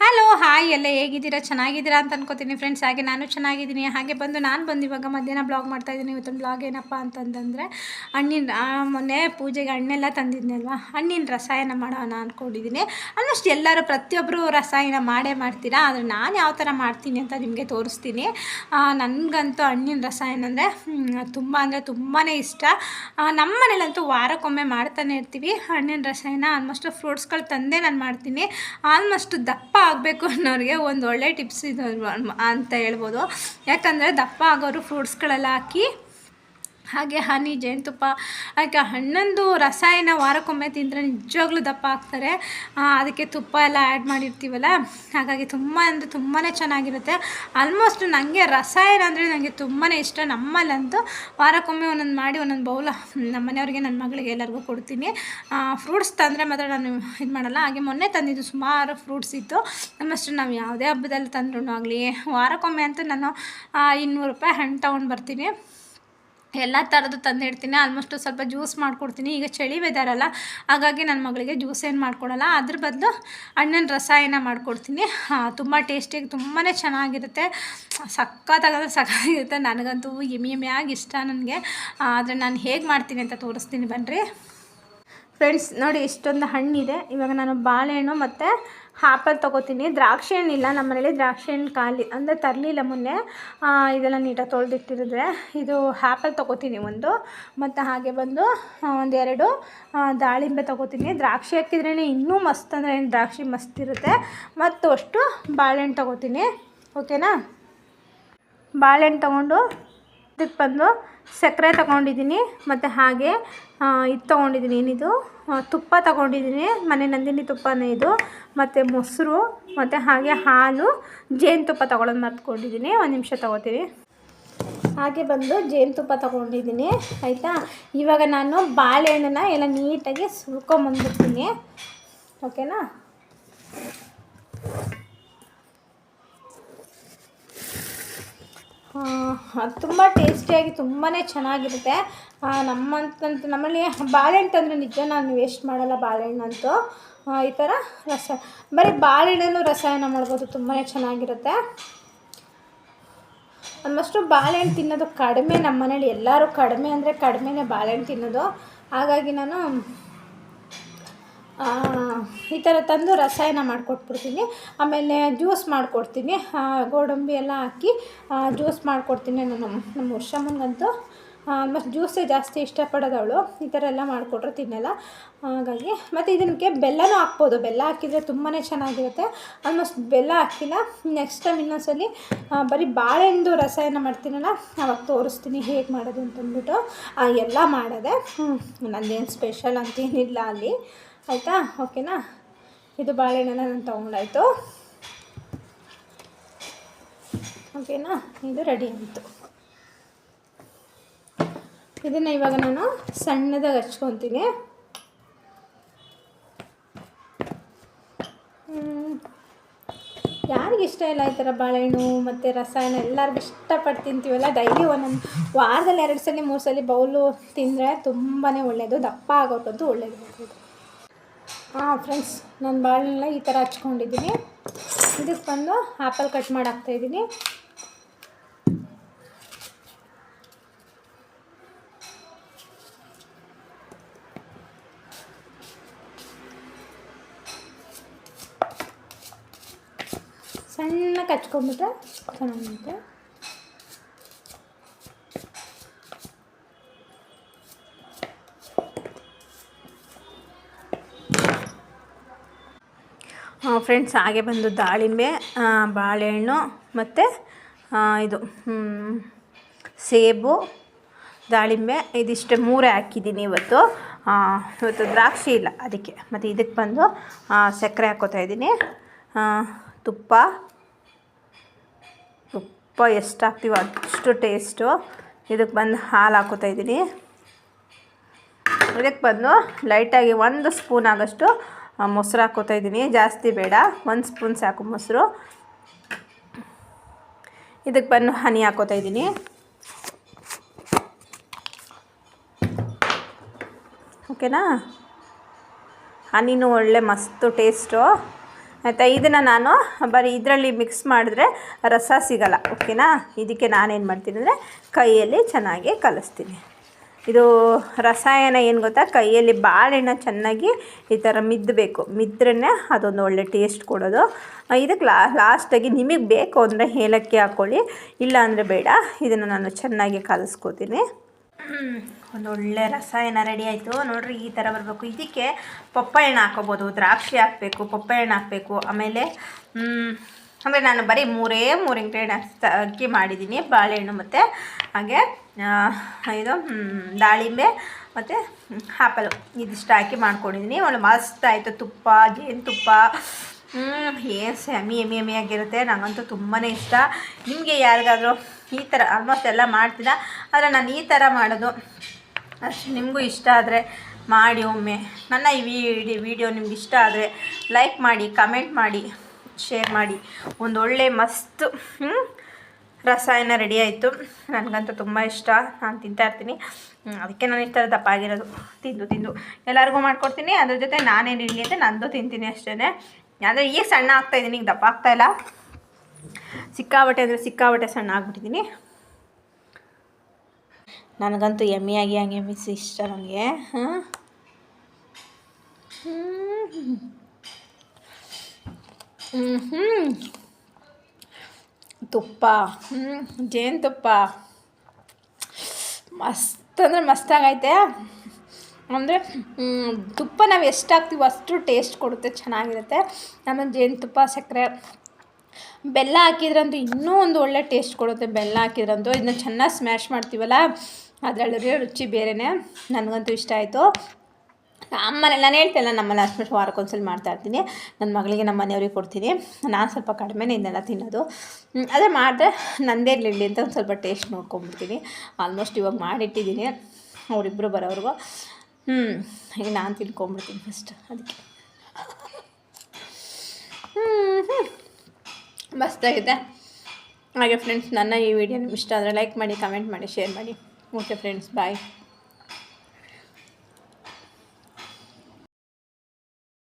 Hello hi ಎಲ್ಲ ಹೇಗಿದ್ದೀರಾ? ಚೆನ್ನಾಗಿದ್ದೀರಾ ಅಂತ ಅನ್ಕೋತೀನಿ ಫ್ರೆಂಡ್ಸ್ ಹಾಗೆ ನಾನು ಚೆನ್ನಾಗಿದ್ದೀನಿ. ಹಾಗೆ ಬಂದು ನಾನು ಬಂದು ಇವಾಗ ಮಧ್ಯಾಹ್ನ ಬ್ಲಾಗ್ ಮಾಡ್ತಾ ಇದ್ದೀನಿ. ಇವತ್ತೊಂದು ಬ್ಲಾಗ್ ಏನಪ್ಪ ಅಂತಂದರೆ ಹಣ್ಣಿನ ಮೊನ್ನೆ ಪೂಜೆಗೆ ಹಣ್ಣೆಲ್ಲ ತಂದಿದ್ನಲ್ವಾ ಹಣ್ಣಿನ ರಸಾಯನ ಮಾಡೋಣ ಅಂದ್ಕೊಂಡಿದ್ದೀನಿ ಆಲ್ಮೋಸ್ಟ್ ಎಲ್ಲರೂ ಪ್ರತಿಯೊಬ್ಬರು ರಸಾಯನ ಮಾಡೇ ಮಾಡ್ತೀರಾ? ಆದರೆ ನಾನು ಯಾವ ಥರ ಮಾಡ್ತೀನಿ ಅಂತ ನಿಮಗೆ ತೋರಿಸ್ತೀನಿ. ನನಗಂತೂ ಹಣ್ಣಿನ ರಸಾಯನ ಅಂದರೆ ತುಂಬ ಅಂದರೆ ತುಂಬಾ ಇಷ್ಟ. ನಮ್ಮ ಮನೇಲಂತೂ ವಾರಕ್ಕೊಮ್ಮೆ ಮಾಡ್ತಾನೆ ಇರ್ತೀವಿ ಹಣ್ಣಿನ ರಸಾಯನ. ಆಲ್ಮೋಸ್ಟ್ ಫ್ರೂಟ್ಸ್ಗಳು ತಂದೇ ನಾನು ಮಾಡ್ತೀನಿ. ಆಲ್ಮೋಸ್ಟ್ ದಪ್ಪ ಆಗಬೇಕು ಅನ್ನೋರಿಗೆ ಒಂದು ಒಳ್ಳೆ ಟಿಪ್ಸ್ ಇದು ಅಂತ ಹೇಳ್ಬೋದು. ಯಾಕಂದರೆ ದಪ್ಪ ಆಗೋರು ಫ್ರೂಟ್ಸ್ಗಳೆಲ್ಲ ಹಾಕಿ ಹಾಗೆ ಹನಿ ಜೇನುತುಪ್ಪ ಹಾಗೆ ಹಣ್ಣಂದು ರಸಾಯನ ವಾರಕ್ಕೊಮ್ಮೆ ತಿಂದರೆ ನಿಜವಾಗ್ಲೂ ದಪ್ಪ ಆಗ್ತಾರೆ. ಅದಕ್ಕೆ ತುಪ್ಪ ಎಲ್ಲ ಆ್ಯಡ್ ಮಾಡಿರ್ತೀವಲ್ಲ, ಹಾಗಾಗಿ ತುಂಬ ಅಂದರೆ ತುಂಬಾ ಚೆನ್ನಾಗಿರುತ್ತೆ. ಆಲ್ಮೋಸ್ಟ್ ನನಗೆ ರಸಾಯನ ಅಂದರೆ ನನಗೆ ತುಂಬಾ ಇಷ್ಟ. ನಮ್ಮಲ್ಲಂತೂ ವಾರಕ್ಕೊಮ್ಮೆ ಒಂದೊಂದು ಮಾಡಿ ಒಂದೊಂದು ಬೌಲ ನಮ್ಮ ಮನೆಯವ್ರಿಗೆ, ನನ್ನ ಮಗಳಿಗೆ ಎಲ್ಲರಿಗೂ ಕೊಡ್ತೀನಿ. ಫ್ರೂಟ್ಸ್ ತಂದರೆ ಮಾತ್ರ ನಾನು ಇದು ಮಾಡಲ್ಲ. ಹಾಗೆ ಮೊನ್ನೆ ತಂದಿದ್ದು ಸುಮಾರು ಫ್ರೂಟ್ಸ್ ಇತ್ತು. ನಮ್ಮಷ್ಟು ನಾವು ಯಾವುದೇ ಹಬ್ಬದಲ್ಲಿ ತಂದ್ರೂ ಆಗಲಿ, ವಾರಕ್ಕೊಮ್ಮೆ ಅಂತೂ ನಾನು ಇನ್ನೂರು ರೂಪಾಯಿ ಹಣ್ಣು ತೊಗೊಂಡು ಬರ್ತೀನಿ. ಎಲ್ಲ ಥರದ್ದು ತಂದಿಡ್ತೀನಿ ಆಲ್ಮೋಸ್ಟ್ ಸ್ವಲ್ಪ ಜ್ಯೂಸ್ ಮಾಡಿಕೊಡ್ತೀನಿ. ಈಗ ಚಳಿ ವೆದರ್ ಅಲ್ಲ. ಹಾಗಾಗಿ ನನ್ನ ಮಗಳಿಗೆ ಜ್ಯೂಸ್ ಏನು ಮಾಡ್ಕೊಡಲ್ಲ. ಅದ್ರ ಬದಲು ಹಣ್ಣಿನ ರಸಾಯನ ಮಾಡಿಕೊಡ್ತೀನಿ. ತುಂಬ ಟೇಸ್ಟಿಯಾಗಿ ತುಂಬಾ ಚೆನ್ನಾಗಿರುತ್ತೆ. ಸಖತ್ತಾಗಂದ್ರೆ ಸಖತ್ತಾಗಿರುತ್ತೆ. ನನಗಂತೂ ಎಮ್ಮೆ ಎಮಿಯಾಗಿ ಇಷ್ಟ ನನಗೆ. ಆದರೆ ನಾನು ಹೇಗೆ ಮಾಡ್ತೀನಿ ಅಂತ ತೋರಿಸ್ತೀನಿ ಬನ್ನಿರಿ ಫ್ರೆಂಡ್ಸ್ ನೋಡಿ ಇಷ್ಟೊಂದು ಹಣ್ಣಿದೆ. ಇವಾಗ ನಾನು ಬಾಳೆಹಣ್ಣು ಮತ್ತು ಆ್ಯಪಲ್ ತೊಗೋತೀನಿ. ದ್ರಾಕ್ಷಿ ಹಣ್ಣಿಲ್ಲ ನಮ್ಮ ಮನೇಲಿ ದ್ರಾಕ್ಷಿ ಹಣ್ಣು ಖಾಲಿ. ಅಂದರೆ ತರಲಿಲ್ಲ ಮೊನ್ನೆ. ಇದೆಲ್ಲ ನೀಟಾಗಿ ತೊಳೆದಿಟ್ಟಿರಿದ್ರೆ ಇದು ಆ್ಯಪಲ್ ತೊಗೋತೀನಿ ಒಂದು. ಮತ್ತು ಹಾಗೆ ಬಂದು ಒಂದೆರಡು ದಾಳಿಂಬೆ ತೊಗೋತೀನಿ. ದ್ರಾಕ್ಷಿ ಹಾಕಿದ್ರೇ ಇನ್ನೂ ಮಸ್ತ್ ಅಂದರೆ ಏನು ದ್ರಾಕ್ಷಿ ಮಸ್ತ್ ಇರುತ್ತೆ. ಮತ್ತು ಅಷ್ಟು ಬಾಳೆಹಣ್ಣು ತೊಗೋತೀನಿ. ಓಕೆನಾ? ಬಾಳೆಹಣ್ಣು ತೊಗೊಂಡು ಇದಕ್ಕೆ ಬಂದು ಸಕ್ಕರೆ ತಗೊಂಡಿದ್ದೀನಿ ಮತ್ತು ಹಾಗೆ ಇದು ತೊಗೊಂಡಿದ್ದೀನಿ ಏನಿದು? ತುಪ್ಪ ತಗೊಂಡಿದ್ದೀನಿ, ಮನೆ ನಂದಿನಿ ತುಪ್ಪನೇ ಇದು. ಮತ್ತು ಮೊಸರು, ಮತ್ತು ಹಾಗೆ ಹಾಲು ಜೇನುತುಪ್ಪ ತೊಗೊಳೋದು ಮರ್ತ್ಕೊಂಡಿದ್ದೀನಿ. ಒಂದು ನಿಮಿಷ ತೊಗೋತೀನಿ ಹಾಗೆ ಬಂದು ಜೇನುತುಪ್ಪ ತಗೊಂಡಿದ್ದೀನಿ, ಆಯಿತಾ? ಇವಾಗ ನಾನು ಬಾಳೆಹಣ್ಣನ್ನ ಎಲ್ಲ ನೀಟಾಗಿ ಸುಲ್ಕೊಂಬಂದ್ಬಿಡ್ತೀನಿ ಓಕೆನಾ? ತುಂಬ ಟೇಸ್ಟಿಯಾಗಿ ತುಂಬಾ ಚೆನ್ನಾಗಿರುತ್ತೆ. ನಮ್ಮಂತ ನಮ್ಮಲ್ಲಿ ಬಾಳೆಹಣ್ಣು ತಂದರೆ ನಿಜ ನಾನು ವೇಸ್ಟ್ ಮಾಡಲ್ಲ ಬಾಳೆಹಣ್ಣು ಅಂತೂ. ಈ ಥರ ರಸ, ಬರೀ ಬಾಳೆಹಣ್ಣು ರಸಾಯನ ಮಾಡ್ಬೋದು ತುಂಬಾ ಚೆನ್ನಾಗಿರುತ್ತೆ. ಆಲ್ಮೋಸ್ಟು ಬಾಳೆಹಣ್ಣು ತಿನ್ನೋದು ಕಡಿಮೆ ನಮ್ಮ ಮನೇಲಿ ಎಲ್ಲರೂ ಕಡಿಮೆ ಅಂದರೆ ಕಡಿಮೆನೇ ಬಾಳೆಹಣ್ಣು ತಿನ್ನೋದು. ಹಾಗಾಗಿ ನಾನು ಈ ಥರ ತಂದು ರಸಾಯನ ಮಾಡಿಕೊಟ್ಬಿಡ್ತೀನಿ. ಆಮೇಲೆ ಜ್ಯೂಸ್ ಮಾಡಿಕೊಡ್ತೀನಿ. ಗೋಡಂಬಿ ಎಲ್ಲ ಹಾಕಿ ಜ್ಯೂಸ್ ಮಾಡಿಕೊಡ್ತೀನಿ ನಾನು ನಮ್ಮ ವರ್ಷಮ್ಮನಿಗಂತೂ. ಆಲ್ಮೋಸ್ಟ್ ಜ್ಯೂಸೇ ಜಾಸ್ತಿ ಇಷ್ಟಪಡೋದವಳು. ಈ ಥರ ಎಲ್ಲ ಮಾಡಿಕೊಟ್ರೆ ತಿನ್ನಲ್ಲ. ಹಾಗಾಗಿ ಮತ್ತು ಇದಕ್ಕೆ ಬೆಲ್ಲನೂ ಹಾಕ್ಬೋದು. ಬೆಲ್ಲ ಹಾಕಿದರೆ ತುಂಬಾ ಚೆನ್ನಾಗಿರುತ್ತೆ. ಆಲ್ಮೋಸ್ಟ್ ಬೆಲ್ಲ ಹಾಕಿಲ್ಲ. ನೆಕ್ಸ್ಟ್ ಟೈಮ್ ಇನ್ನೊಂದ್ಸಲಿ ಬರೀ ಬಾಳೆಹಣ್ಣು ರಸಾಯನ ಮಾಡ್ತೀನಲ್ಲ, ಅವಾಗ ತೋರಿಸ್ತೀನಿ ಹೇಗೆ ಮಾಡೋದು ಅಂತಂದ್ಬಿಟ್ಟು. ಎಲ್ಲ ಮಾಡಿದೆ. ನಂದೇನು ಸ್ಪೆಷಲ್ ಅಂತೇನಿಲ್ಲ ಅಲ್ಲಿ. ಆಯಿತಾ? ಓಕೆನಾ? ಇದು ಬಾಳೆಹಣ್ಣನ್ನು ನಾನು ತೊಗೊಂಡಾಯಿತು. ಓಕೆನಾ? ಇದು ರೆಡಿ ಆಯಿತು. ಇದನ್ನು ಇವಾಗ ನಾನು ಸಣ್ಣದಾಗಿ ಹಚ್ಕೊತೀನಿ. ಯಾರಿಗೆ ಇಷ್ಟ ಇಲ್ಲ ಈ ಥರ ಬಾಳೆಹಣ್ಣು ಮತ್ತು ರಸಾಯನ ಎಲ್ಲರಿಗೂ ಇಷ್ಟಪಟ್ಟು ತಿಂತೀವಲ್ಲ? ಡೈಲಿ ಒಂದೊಂದು ವಾರದಲ್ಲಿ ಎರಡು ಸಲ ಮೂರು ಸಲ ಬೌಲು ತಿಂದರೆ ತುಂಬಾ ಒಳ್ಳೆಯದು ದಪ್ಪ ಆಗೋಕ್ಕಂತೂ ಒಳ್ಳೆಯದು ಫ್ರೆಂಡ್ಸ್ ನಾನು ಬಾಳೆಲ್ಲ ಈ ಥರ ಹಚ್ಕೊಂಡಿದ್ದೀನಿ. ಇದಕ್ಕೆ ಬಂದು ಆ್ಯಪಲ್ ಕಟ್ ಮಾಡಿ ಹಾಕ್ತಾಯಿದ್ದೀನಿ ಸಣ್ಣಗೆ ಹಚ್ಕೊಂಬಿಟ್ರೆ ಚೆನ್ನಾಗಿರುತ್ತೆ. ಫ್ರೆಂಡ್ಸ್ ಹಾಗೆ ಬಂದು ದಾಳಿಂಬೆ ಬಾಳೆಹಣ್ಣು ಮತ್ತು ಇದು ಸೇಬು, ದಾಳಿಂಬೆ, ಇದಿಷ್ಟೇ ಮೂರೇ ಹಾಕಿದ್ದೀನಿ ಇವತ್ತು. ಇವತ್ತು ದ್ರಾಕ್ಷಿ ಇಲ್ಲ ಅದಕ್ಕೆ. ಮತ್ತು ಇದಕ್ಕೆ ಬಂದು ಸಕ್ಕರೆ ಹಾಕ್ಕೋತಾ ಇದ್ದೀನಿ. ತುಪ್ಪ. ತುಪ್ಪ ಎಷ್ಟು ಹಾಕ್ತೀವೋ ಅಷ್ಟು ಟೇಸ್ಟು ಇದಕ್ಕೆ ಬಂದು ಹಾಲು ಹಾಕೋತಾ ಇದ್ದೀನಿ. ಇದಕ್ಕೆ ಬಂದು ಲೈಟಾಗಿ ಒಂದು ಸ್ಪೂನ್ ಆಗೋಷ್ಟು ಮೊಸರು ಹಾಕ್ಕೋತಾ ಇದ್ದೀನಿ. ಜಾಸ್ತಿ ಬೇಡ. ಒಂದು ಸ್ಪೂನ್ ಸಾಕು ಮೊಸರು. ಇದಕ್ಕೆ ಬಂದು ಹನಿ ಹಾಕ್ಕೋತಾ ಇದ್ದೀನಿ. ಓಕೆನಾ? ಹನಿನೂ ಒಳ್ಳೆ ಮಸ್ತು ಟೇಸ್ಟು. ಆಯಿತಾ, ಇದನ್ನು ನಾನು ಬರೀ ಇದರಲ್ಲಿ ಮಿಕ್ಸ್ ಮಾಡಿದ್ರೆ ರಸ ಸಿಗಲ್ಲ. ಓಕೆನಾ? ಇದಕ್ಕೆ ನಾನೇನು ಮಾಡ್ತೀನಿ ಅಂದರೆ ಕೈಯಲ್ಲಿ ಚೆನ್ನಾಗಿ ಕಲಿಸ್ತೀನಿ. ಇದು ರಸಾಯನ ಏನು ಗೊತ್ತಾ? ಕೈಯಲ್ಲಿ ಬಾಳೆಹಣ್ಣು ಚೆನ್ನಾಗಿ ಈ ಥರ ಮಿದ್ದಬೇಕು ಮಿದ್ರೆ ಅದೊಂದು ಒಳ್ಳೆ ಟೇಸ್ಟ್ ಕೊಡೋದು. ಇದಕ್ಕೆ ಲಾ ಲಾಸ್ಟಾಗಿ ನಿಮಗೆ ಬೇಕು ಅಂದರೆ ಏಲಕ್ಕಿ ಹಾಕ್ಕೊಳ್ಳಿ ಇಲ್ಲ ಅಂದರೆ ಬೇಡ. ಇದನ್ನು ನಾನು ಚೆನ್ನಾಗಿ ಕಲಿಸ್ಕೋತೀನಿ. ಒಂದು ಒಳ್ಳೆ ರಸಾಯನ ರೆಡಿ ಆಯಿತು. ನೋಡಿರಿ, ಈ ಥರ ಬರಬೇಕು. ಇದಕ್ಕೆ ಪಪ್ಪಾಯಣ್ಣ ಹಾಕೋಬೋದು ದ್ರಾಕ್ಷಿ ಹಾಕಬೇಕು, ಪಪ್ಪಾಯಣ್ಣ ಹಾಕಬೇಕು. ಆಮೇಲೆ ಅಂದರೆ ನಾನು ಬರೀ ಮೂರೇ ಮೂರು ಇಂಗ್ರೀಡಿಯೆಂಟ್ಸ್ ಅಕ್ಕಿ ಮಾಡಿದ್ದೀನಿ ಬಾಳೆಹಣ್ಣು ಮತ್ತು, ಹಾಗೆ ಇದು ದಾಳಿಂಬೆ ಮತ್ತು ಆ್ಯಪಲು ಇದಿಷ್ಟು ಹಾಕಿ ಮಾಡ್ಕೊಂಡಿದ್ದೀನಿ ಒಳ್ಳೆ ಮಸ್ತ್ ಆಯಿತು ತುಪ್ಪ ಜೇನುತುಪ್ಪ ಏನು ಎಮ್ಮಿ ಎಮಿ ಎಮಿ ಆಗಿರುತ್ತೆ. ನನಗಂತೂ ತುಂಬಾ ಇಷ್ಟ. ನಿಮಗೆ ಯಾರಿಗಾದರೂ ಈ ಥರ ಆಲ್ಮೋಸ್ಟ್ ಎಲ್ಲ ಮಾಡ್ತೀರಾ? ಆದರೆ ನಾನು ಈ ಥರ ಮಾಡೋದು ಅಷ್ಟು ನಿಮಗೂ ಇಷ್ಟ ಆದರೆ ಮಾಡಿ ಒಮ್ಮೆ. ನನ್ನ ಈ ವಿಡಿ ವಿಡಿಯೋ ನಿಮ್ಗೆ ಇಷ್ಟ ಆದರೆ ಲೈಕ್ ಮಾಡಿ ಕಮೆಂಟ್ ಮಾಡಿ. ಶೇರ್ ಮಾಡಿ. ಒಂದು ಒಳ್ಳೆ ಮಸ್ತ್ ರಸಾಯನ ರೆಡಿ ಆಯಿತು. ನನಗಂತೂ ತುಂಬ ಇಷ್ಟ. ನಾನು ತಿಂತಾ ಇರ್ತೀನಿ. ಅದಕ್ಕೆ ನಾನು ಥರ ದಪ್ಪ ಆಗಿರೋದು ತಿಂದು ತಿಂದು. ಎಲ್ಲರಿಗೂ ಮಾಡ್ಕೊಡ್ತೀನಿ. ಅದ್ರ ಜೊತೆ ನಾನೇನು ಇರಲಿ ಅಂತ ನಂದು ತಿಂತೀನಿ ಅಷ್ಟೇ ಅಂದರೆ ಈಗ ಸಣ್ಣ ಆಗ್ತಾಯಿದ್ದೀನಿ ಈಗ ದಪ್ಪ ಆಗ್ತಾಯಿಲ್ಲ ಸಿಕ್ಕಾಬಟ್ಟೆ ಅಂದರೆ ಸಿಕ್ಕಾಬಟ್ಟೆ ಸಣ್ಣ ಆಗ್ಬಿಟ್ಟಿದ್ದೀನಿ. ನನಗಂತೂ ಎಮ್ಮಿಯಾಗಿ ಹಂಗೆ ಮಿಸ್ ಇಷ್ಟ ನನಗೆ ಹಾಂ ಹ್ಞೂ ತುಪ್ಪ. ಹ್ಞೂ ಜೇನುತುಪ್ಪ ಮಸ್ತ್ ಅಂದರೆ ಮಸ್ತಾಗೈತೆ ಅಂದರೆ ತುಪ್ಪ ನಾವು ಎಷ್ಟು ಹಾಕ್ತೀವೋ ಅಷ್ಟು ಟೇಸ್ಟ್ ಕೊಡುತ್ತೆ, ಚೆನ್ನಾಗಿರುತ್ತೆ. ಆಮೇಲೆ ಜೇನುತುಪ್ಪ ಸಕ್ಕರೆ. ಬೆಲ್ಲ ಹಾಕಿದ್ರಂತೂ ಇನ್ನೂ ಒಂದು ಒಳ್ಳೆ ಟೇಸ್ಟ್ ಕೊಡುತ್ತೆ, ಬೆಲ್ಲ ಹಾಕಿದ್ರಂತೂ. ಇದನ್ನ ಚೆನ್ನಾಗಿ ಸ್ಮ್ಯಾಶ್ ಮಾಡ್ತೀವಲ್ಲ ಅದರಲ್ಲಿ ರುಚಿ ಬೇರೆಯೇ ನನಗಂತೂ ಇಷ್ಟ ಆಯಿತು. ನಮ್ಮನೆ ನಾನು ಹೇಳ್ತೇನೆ ನಮ್ಮನೆ ಅಷ್ಟು ವಾರಕ್ಕೊಂದ್ಸಲ ಮಾಡ್ತಾ ಇರ್ತೀನಿ. ನನ್ನ ಮಗಳಿಗೆ ನಮ್ಮ ಮನೆಯವ್ರಿಗೆ ಕೊಡ್ತೀನಿ. ನಾನು ಸ್ವಲ್ಪ ಕಡಿಮೆನೇ ಇದನ್ನೆಲ್ಲ ತಿನ್ನೋದು. ಅದೇ ಮಾಡಿದ್ರೆ ನಂದೇ ಇರಲಿ ಅಂತ ಒಂದು ಸ್ವಲ್ಪ ಟೇಸ್ಟ್ ನೋಡ್ಕೊಂಬಿಡ್ತೀನಿ. ಆಲ್ಮೋಸ್ಟ್ ಇವಾಗ ಮಾಡಿಟ್ಟಿದ್ದೀನಿ ಅವರಿಬ್ಬರು ಬರೋವ್ರಿಗೂ. ಹ್ಞೂ ಈಗ ನಾನು ತಿನ್ಕೊಂಬಿಡ್ತೀನಿ ಫಸ್ಟ್ ಅದಕ್ಕೆ. ಹ್ಞೂ ಮಸ್ತಾಗಿದೆ ಹಾಗೆ ಫ್ರೆಂಡ್ಸ್ ನನ್ನ ಈ ವಿಡಿಯೋ ನಿಮ್ಗೆ ಇಷ್ಟ ಆದರೆ ಲೈಕ್ ಮಾಡಿ ಕಮೆಂಟ್ ಮಾಡಿ ಶೇರ್ ಮಾಡಿ. Okay friends bye